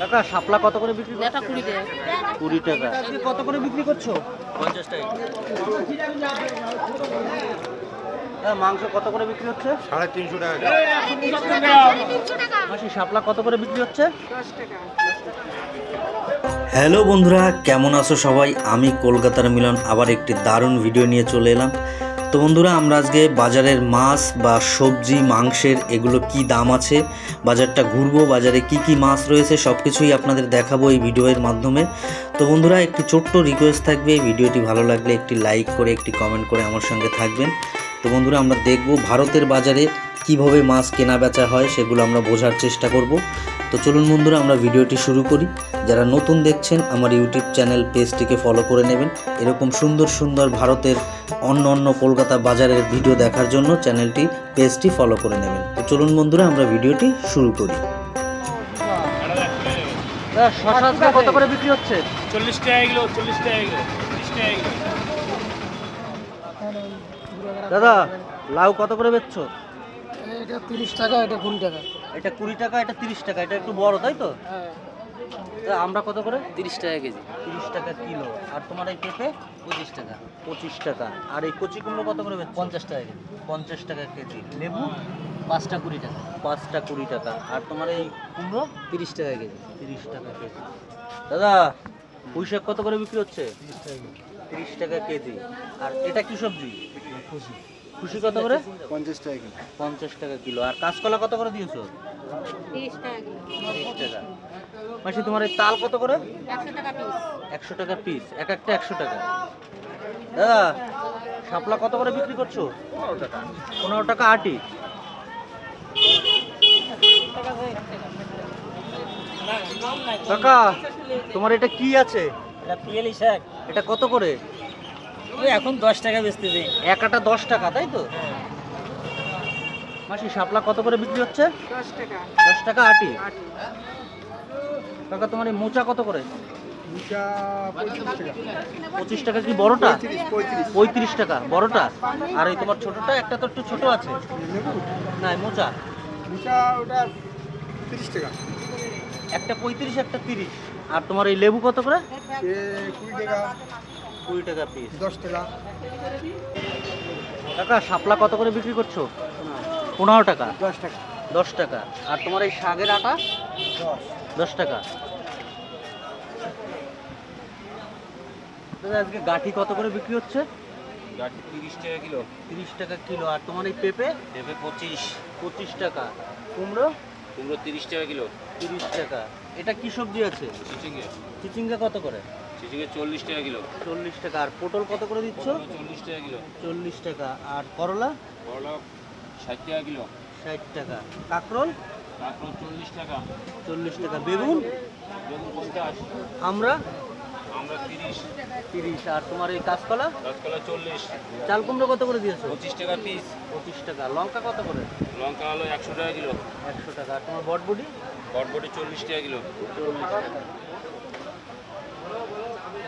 কাকা শাপলা কত করে বিক্রি করছ? এটা কুড়ি টাকা। কুড়ি টাকা। কত করে বিক্রি করছ? পঞ্চাশ টাকা। হ্যাঁ, মাংস কত করে বিক্রি হচ্ছে? সাড়ে তিনশো টাকা। মাসি শাপলা কত করে বিক্রি হচ্ছে? হ্যালো বন্ধুরা কেমন আছো সবাই? আমি কলকাতার মিলন আবার একটি দারুণ ভিডিও নিয়ে চলে এলাম। তো বন্ধুরা, আমরা আজকে বাজারের মাছ বা সবজি, মাংসের এগুলো কি দাম আছে, বাজারটা ঘুরবো, বাজারে কি কি মাছ রয়েছে সব কিছুই আপনাদের দেখাবো এই ভিডিওর মাধ্যমে। তো বন্ধুরা, একটি ছোট্ট রিকোয়েস্ট থাকবে, ভিডিওটি ভালো লাগলে একটি লাইক করে, একটি কমেন্ট করে আমার সঙ্গে থাকবেন। তো বন্ধুরা, আমরা দেখব ভারতের বাজারে কীভাবে মাছ কেনা বেচা হয় সেগুলো আমরা বোঝার চেষ্টা করব। তো চলুন বন্ধুরা আমরা ভিডিওটি শুরু করি। যারা নতুন দেখছেন আমার ইউটিউব চ্যানেল পেজটিকে ফলো করে নেবেন। এরকম সুন্দর সুন্দর ভারতের অন্য অন্য কলকাতা বাজারের ভিডিও দেখার জন্য চ্যানেলটি পেজটি ফলো করে নেবেন। তো চলুন বন্ধুরা আমরা ভিডিওটি শুরু করি। দাদা, শশা কত করে বিক্রি হচ্ছে? চল্লিশ টাকা কিলো চল্লিশ টাকা কিলো তিরিশ টাকা কিলো। দাদা লাউ কত করে বেচছো? এটা তিরিশ টাকা এটা কুড়ি টাকা। এটা কুড়ি টাকা এটা তিরিশ টাকা এটা একটু বড় তাই তো? হ্যাঁ। তা আমরা কত করে? তিরিশ টাকা কেজি। তিরিশ টাকা কিলো। আর তোমার এই পেঁপে? পঁচিশ টাকা। পঁচিশ টাকা। আর এই কচি কুমড়ো কত করে পঞ্চাশ টাকা কেজি। পঞ্চাশ টাকা কেজি। লেবু? পাঁচটা কুড়ি টাকা। পাঁচটা কুড়ি টাকা। আর তোমার এই কুমড়ো? তিরিশ টাকা কেজি। তিরিশ টাকা কেজি। দাদা পুঁই কত করে বিক্রি হচ্ছে? তিরিশ টাকা কেজি। আর এটা কি সবজি? খুশি কত করে? পঞ্চাশ টাকা কিলো। পঞ্চাশ টাকা কিলো। আর কাঁচকলা কত করে দিয়েছ? তিরিশ টাকা মাসি তোমার এই তাল কত করে? একশো টাকা পিস একশো টাকা পিস এক একটা একশো টাকা। দাদা শাপলা কত করে বিক্রি করছ? পনেরো টাকা আটি। কাকা তোমার এটা কি আছে? এটা পিয়ালি শাক। এটা কত করে? ওই এখন দশ টাকা বেচতেছে এক আটা দশ টাকা তাই তো? মাসি শাপলা কত করে বিক্রি হচ্ছে? দশ টাকা। দশ টাকা আটি? কাকা তোমার এই মোচা কত করে? পঁচিশ টাকা কি বড়টা? পঁয়ত্রিশ টাকা বড়টা? আর এই তোমার ছোটটা একটা তো একটু ছোট আছে। না মোচা? ওটা তিরিশ টাকা। একটা পঁয়ত্রিশ একটা তিরিশ। আর তোমার এই লেবু কত করে? কুড়ি টাকা। কুড়ি টাকা পিস দশ টাকা। কাকা শাপলা কত করে বিক্রি করছ? পনেরো টাকা। দশ টাকা। দশ টাকা। আর তোমার এই শাকের আটা? দশ। দশ টাকা। দাদা আজকে গাঠি কত করে বিক্রি হচ্ছে? গাঠি তিরিশ টাকা কিলো। তিরিশ টাকা কিলো। আর তোমার এই পেঁপে? দেবে পঁচিশ। পঁচিশ টাকা। কুমড়ো? কুমড়ো তিরিশ টাকা কিলো। তিরিশ টাকা। এটা কি সবজি আছে? চিচিঙ্গে। চিচিঙ্গা কত করে? চিচিঙ্গে চল্লিশ টাকা কিলো। চল্লিশ টাকা। আর পটল কত করে দিচ্ছ? চল্লিশ টাকা কিলো। চল্লিশ টাকা। আর করলা? করলা ষাট টাকা কিলো। ষাট টাকা। কাঁকরোল? তারপর চল্লিশ টাকা। চল্লিশ টাকা। বেগুন? বেগুন পঞ্চাশ। আমরা? আমরা তিরিশ। তিরিশ। আর তোমার এই কাঁচকলা? কাঁচকলা চল্লিশ। চাল কুমড়ো কত করে দিয়েছ? পঁচিশ টাকা পিস। পঁচিশ টাকা। লঙ্কা কত করে? লঙ্কা হলো একশো টাকা কিলো। একশো টাকা। আর তোমার বটবুটি? বটবটি চল্লিশ টাকা কিলো। চল্লিশ টাকা।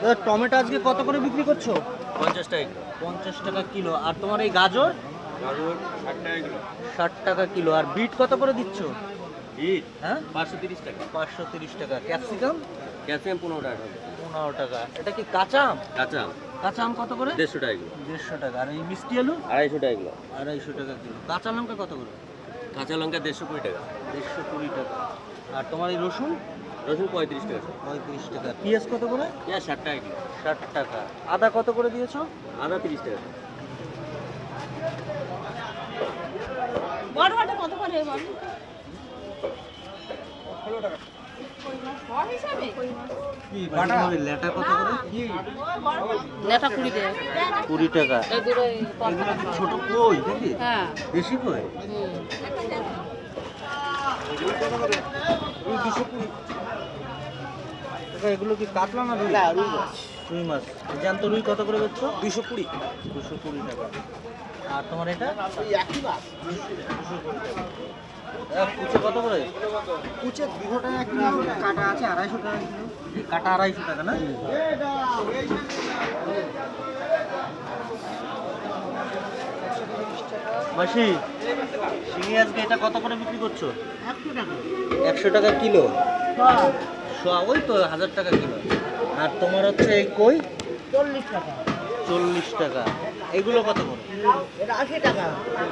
দাদা টমেটো আজকে কত করে বিক্রি করছ? পঞ্চাশ টাকা কিলো। পঞ্চাশ টাকা কিলো। আর তোমার এই গাজর? গাজর ষাট টাকা কিলো। ষাট টাকা কিলো। আর বিট কত করে দিচ্ছ? ইট হ্যাঁ? পাঁচশো তিরিশ টাকা। পাঁচশো তিরিশ টাকা। ক্যাপসিকাম? ক্যালসিয়াম পনেরো টাকা। পনেরো টাকা। এটা কি কাঁচা আম? কাঁচা আম। কাঁচা আম কত করে? দেড়শো টাকা কিলো। দেড়শো টাকা। আর এই মিষ্টি আলু? আড়াইশো টাকা কিলো। আড়াইশো টাকা কিলো। কাঁচা লঙ্কা কত করে? কাঁচা লঙ্কা দেড়শো কুড়ি টাকা। দেড়শো কুড়ি টাকা। আর তোমার এই রসুন? রসুন পঁয়ত্রিশ টাকা। পঁয়ত্রিশ টাকা। পেঁয়াজ কত করে? পেঁয়াজ ষাট টাকা কিলো। ষাট টাকা। আদা কত করে দিয়েছ? আদা তিরিশ টাকা। বড় বড় কত করে বল? কি বাটা? লেটা কত করে? নেটা কুড়ি টাকা। কুড়ি ছোট কই নাকি? হ্যাঁ। বেশি কই হুম এই দুশো কুড়ি টাকা এগুলো কি কাতলা না রুই রুই মাছ। জ্যান্ত রুই কত করে বেচছো? দুশো কুড়ি। দুশো কুড়ি টাকা। আর তোমার এটা? একই মাছ। দুশো কুড়ি টাকা। কুচে কত করে? কুচে দুশো টাকা কিলো কাটা আছে আড়াইশো টাকা কিলো। কাটা আড়াইশো টাকা না? মাসি শিঙি আজকে এটা কত করে বিক্রি করছ? একশো টাকা। কিলো? সোয়া ওই তো হাজার টাকা কিলো। আর তোমার হচ্ছে এই কই? চল্লিশ টাকা। চল্লিশ টাকা। এগুলো কত করে? আশি টাকা।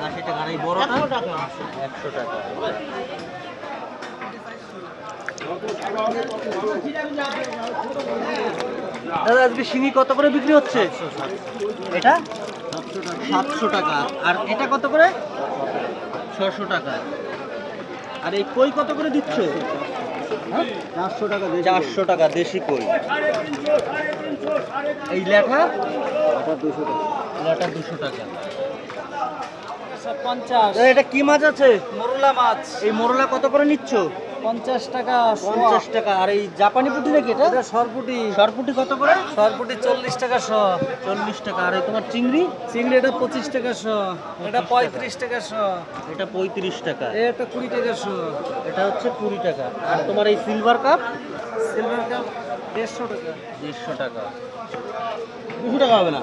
আশি টাকা। আর এই একশো টাকা। একশো টাকা। দাদা আজকে শিঙি কত করে বিক্রি হচ্ছে? এটা? সাতশো টাকা। আর এটা কত করে? ছশো টাকা। আর এই কই কত করে দিচ্ছ? চারশো টাকা চারশো টাকা দেশি কই। এই লেখা দুশো টাকা। লেখা দুশো টাকা। পঞ্চাশ। দাদা, এটা কি মাছ আছে? মোরলা মাছ। এই মোরলা কত করে নিচ্ছ? পঞ্চাশ টাকা পঞ্চাশ টাকা। আর এই জাপানি পুঁটি নাকি এটা? সরপুটি। সরপুটি কত করে? সরপুটি চল্লিশ টাকা শ চল্লিশ টাকা। আর এই তোমার চিংড়ি? চিংড়ি এটা পঁচিশ টাকা শ এটা পঁয়ত্রিশ টাকা শ এটা পঁয়ত্রিশ টাকা। এটা কুড়ি টাকা শ এটা হচ্ছে কুড়ি টাকা। আর তোমার এই সিলভার কাপ? Silver cup? দেড়শো টাকা। দেড়শো টাকা। দুশো টাকা হবে না।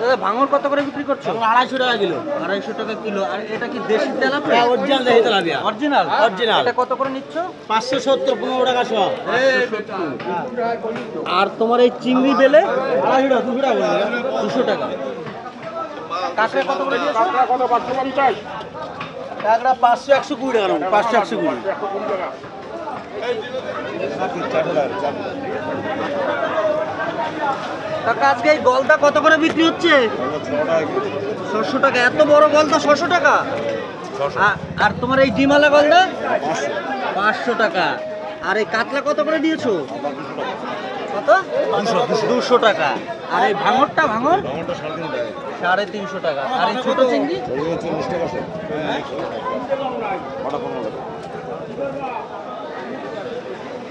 দাদা ভাঙর কত করে বিক্রি করছ? আড়াইশো টাকা কিলো। আড়াইশো টাকা কিলো। আর এটা কি দেশি তেলাপিয়া? অরিজিনাল দেখি তেলাপিয়া। Original Original। এটা কত করে নিচ্ছ? পাঁচশো সত্তর পনেরো টাকা শো। আর তোমার এই চিংড়ি বেলে? আড়াইশো টাকা দুশো টাকা দুশো টাকা। কাঁকড়া কত করে টাকা পাঁচশো একশো কুড়ি টাকা পাঁচশো একশো কুড়ি। কাকা আজকে এই গলদা কত করে বিক্রি হচ্ছে? ছশো টাকা। এত বড় গলদা ছশো টাকা? আর তোমার এই ডিমালা গলদা? পাঁচশো। টাকা। আর এই কাতলা কত করে দিয়েছ? কত? দুশো টাকা। আর এই ভাঙরটা ভাঙর? সাড়ে তিনশো টাকা। আর এই ছোট চিংড়ি?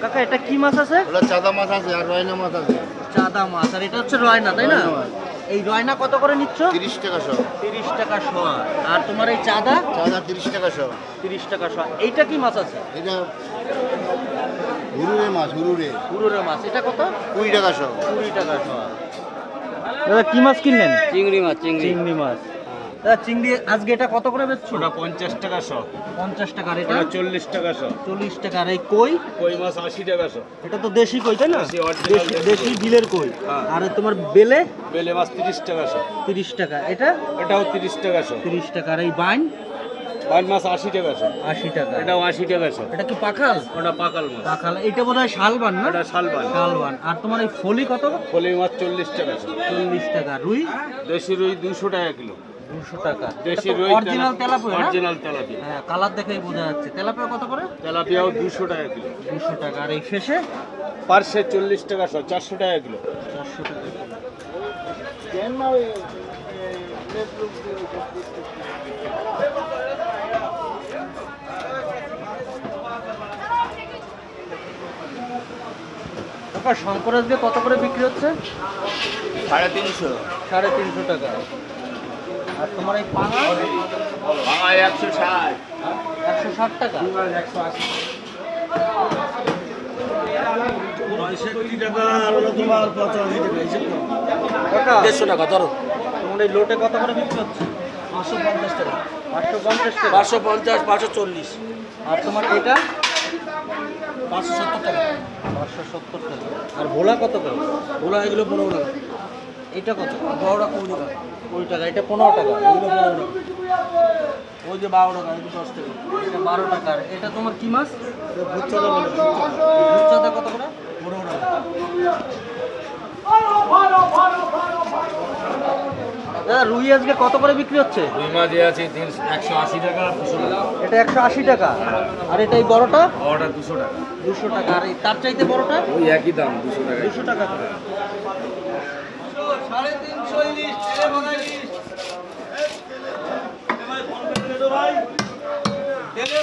কাকা এটা কি মাছ আছে? ওগুলো চাঁদা মাছ আছে আর রয়না মাছ আছে। চাদা মাছ আর এটা হচ্ছে রয়না তাই না? মাছ। এই রয়না কত করে নিচ্ছ? তিরিশ টাকা শো। তিরিশ টাকা শোয়া আর তোমার এই চাঁদা? চাঁদা তিরিশ টাকা শো। তিরিশ টাকা শোয়া এইটা কি মাছ আছে? এটা হুরুরে মাছ হুরুরে পুরোরের মাছ। এটা কত? কুড়ি টাকা শো। কুড়ি টাকা শোয়া দাদা কি মাছ কিনলেন? চিংড়ি মাছ চিংড়ি। চিংড়ি মাছ। চিংড়ি আজকে এটা কত করে বেচছো? ওটা পঞ্চাশ টাকা শো। পঞ্চাশ টাকা আর এটা ওটা চল্লিশ টাকা শো। চল্লিশ টাকা আর এই কই? কই মাছ আশি টাকা শো। এটা তো দেশি কই তাই না? দেশি, বিলের কই। হ্যাঁ। আর তোমার বেলে? বেলে মাছ তিরিশ টাকা শো। তিরিশ টাকা। এটা? এটাও তিরিশ টাকা শো। তিরিশ টাকা এই বাইন বাইন মাছ আশি টাকা শো। আশি টাকা। এটাও আশি টাকা শো। এটা কি পাখাল? ওটা পাকাল মাছ। পাখাল। এটা বোধ হয় শালবান না? এটা শালবান। শালবান। আর তোমার এই ফলি কত? ফলি মাছ চল্লিশ টাকা শো। চল্লিশ টাকা। রুই? দেশি রুই দুশো টাকা কিলো। দুশো টাকা। দেশি রুই অরিজিনাল তেলাপিয়া অরিজিনাল তেলাপিয়া। হ্যাঁ কালার দেখেই বোঝা যাচ্ছে। তেলাপিয়া কত করে? তেলাপিয়াও দুশো টাকা কিলো। দুশো টাকা। আর এই শেষে? চল্লিশ টাকা চারশো টাকা কিলো। চারশো টাকা কিলো। কাকা কত করে বিক্রি হচ্ছে? সাড়ে তিনশো। সাড়ে তিনশো টাকা। আর তোমার এই পাঙা? ভাঙায় একশো ষাট। একশো ষাট টাকা? কাকা দেড়শো টাকা ধরো। তোমার এই লোটে কত করে বিক্রি হচ্ছে? পাঁচশো পঞ্চাশ টাকা। পাঁচশো পঞ্চাশ টাকা? পাঁচশো পঞ্চাশ পাঁচশো চল্লিশ। আর তোমার এটা পাঁচশো সত্তর টাকা। পাঁচশো সত্তর টাকা। আর ভোলা কত করে? ওরা এগুলো পনেরো টাকা। এটা কত? বড়টা কুড়ি টাকা কুড়ি টাকা এটা পনেরো টাকা এগুলো পনেরো ওই যে বারো টাকা এগুলো দশ টাকা। এটা বারো টাকার এটা তোমার কি মাছ? এটা ভুচ্চাদা বলে রূপচাঁদা কত করে? পনেরো টাকা। দাদা রুই আজকে কত করে বিক্রি হচ্ছে? রুই মাছ আছে একশো আশি টাকা দুশো টাকা। এটা একশো আশি টাকা। আর এটা এই বড়টা? ওটা দুশো টাকা। দুশো টাকা। আর এই তার চাইতে বড়টা? ওই একই দাম দুশো টাকা। দুশো টাকা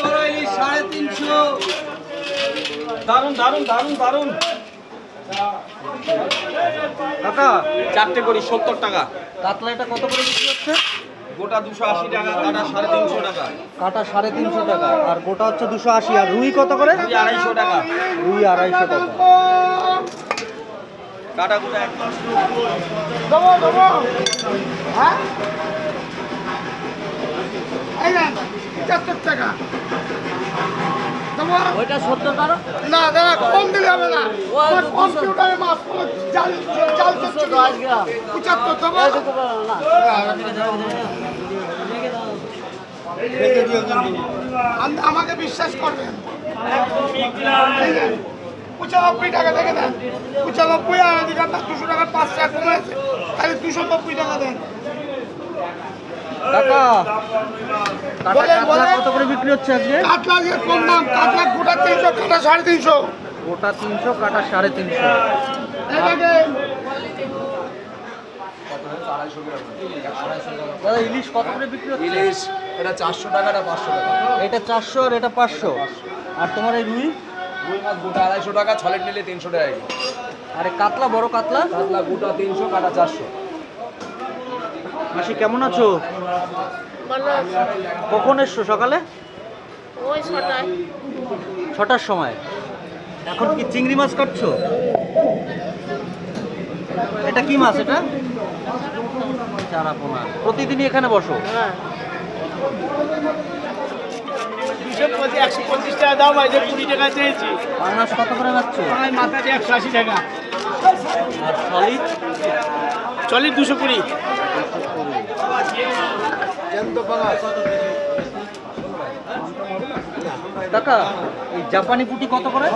করে সাড়ে তিনশো। দারুণ দারুণ দারুণ দারুণ কাকা চারটে করি সত্তর টাকা। কাতলা এটা কত করে বিক্রি হচ্ছে? গোটা দুশো আশি টাকা কাটা সাড়ে তিনশো টাকা। কাটা সাড়ে তিনশো টাকা আর গোটা হচ্ছে দুশো আশি। আর রুই কত করে? রুই আড়াইশো টাকা। রুই আড়াইশো টাকা। কাটা গোটা ওইটা সত্তর টাকা না দাদা কম দিলে না। আমার কম্পিউটারে মাপ কোনো জাল জাল করছে। পঁচাত্তর দেবো? আমাকে বিশ্বাস করবেন। পঁচানব্বই টাকা দেখে দেন। পঁচানব্বই আর দুশো টাকা পাঁচ টাকা কমেছে। তাহলে দুশো নব্বই টাকা দেন। কাকা। কাতলা কত করে বিক্রি হচ্ছে আজকে? কাতলা দিয়ে কম দাম কাতলা গোটা তিনশো কাটা সাড়ে তিনশো। গোটা তিনশো কাটা সাড়ে তিনশো। দাদা ইলিশ কত করে বিক্রি হচ্ছে? ইলিশ এটা চারশো টাকাটা পাঁচশো টাকা। এটা চারশো আর এটা পাঁচশো। আর তোমার এই রুই? রুই মাছ গোটা আড়াইশো টাকা ছলেট নিলে তিনশো টাকা। আর কাতলা বড় কাতলা? কাতলা গোটা তিনশো কাটা চারশো। মাসি কেমন আছো? কখন এসছো সকালে? ওই ছটায়। ছটার সময়। এখন কি চিংড়ি মাছ কাটছো? এটা কি মাছ এটা? চারাপোনা। প্রতিদিনই এখানে বসো। হ্যাঁ। একশো পঁচিশ টাকা দাম কুড়ি টাকা চেয়েছি। পাঙাশ কত করে যাচ্ছ আমার মাথাতে একশো আশি টাকা। আর সলিড চলি দুশো কুড়ি। টাকা এই জাপানি পুটি কত করে?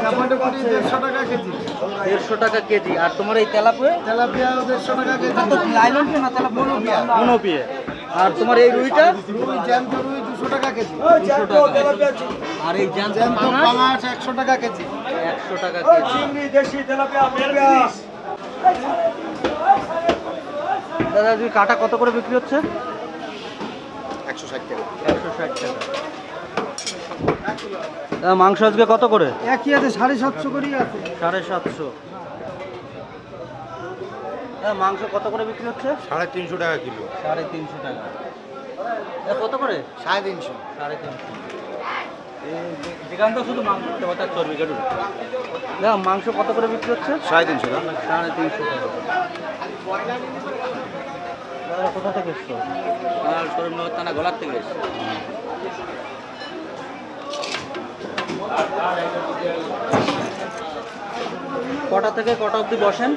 দেড়শো টাকা কেজি। দেড়শো টাকা কেজি আর তোমার এই তেলাপুয়ে? তেলাপিয়া দেড়শো টাকা কেজি তো লাইলন না তেলাপুয়া? মনোপিয়ে। আর তোমার এই রুইটা? রুই জ্যান্ত রুই দুশো টাকা কেজি দুশো আর এই জ্যান্ত পাঙাশ একশো টাকা কেজি। একশো টাকা কেজি দাদা আজকে কাটা কত করে বিক্রি হচ্ছে? একশো ষাট টাকা। একশো ষাট টাকা। দাদা মাংস আজকে কত করে? একই আছে সাড়ে সাতশো করেই আছে। সাড়ে সাতশো। দাদা মাংস কত করে বিক্রি হচ্ছে? সাড়ে তিনশো টাকা কিলো। সাড়ে তিনশো টাকা। কত করে? সাড়ে তিনশো। সাড়ে তিনশো। যেখানটা শুধু মাংস তার চর্বি কাটুন। দাদা মাংস কত করে বিক্রি হচ্ছে? সাড়ে তিনশো টাকা। সাড়ে তিনশো টাকা। দাদা কোথা থেকে এসছো? আর করিমনগর থানা গলার থেকে এসছো। কটা থেকে কটা অব্দি বসেন?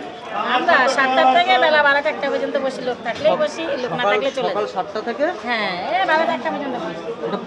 আমরা সাতটার থেকে বেলা বারোটা একটা পর্যন্ত বসি লোক থাকলেই বসি লোক না সকাল থাকলে চলে সকাল সাতটা থেকে? হ্যাঁ বারোটা একটা পর্যন্ত বসি। এটা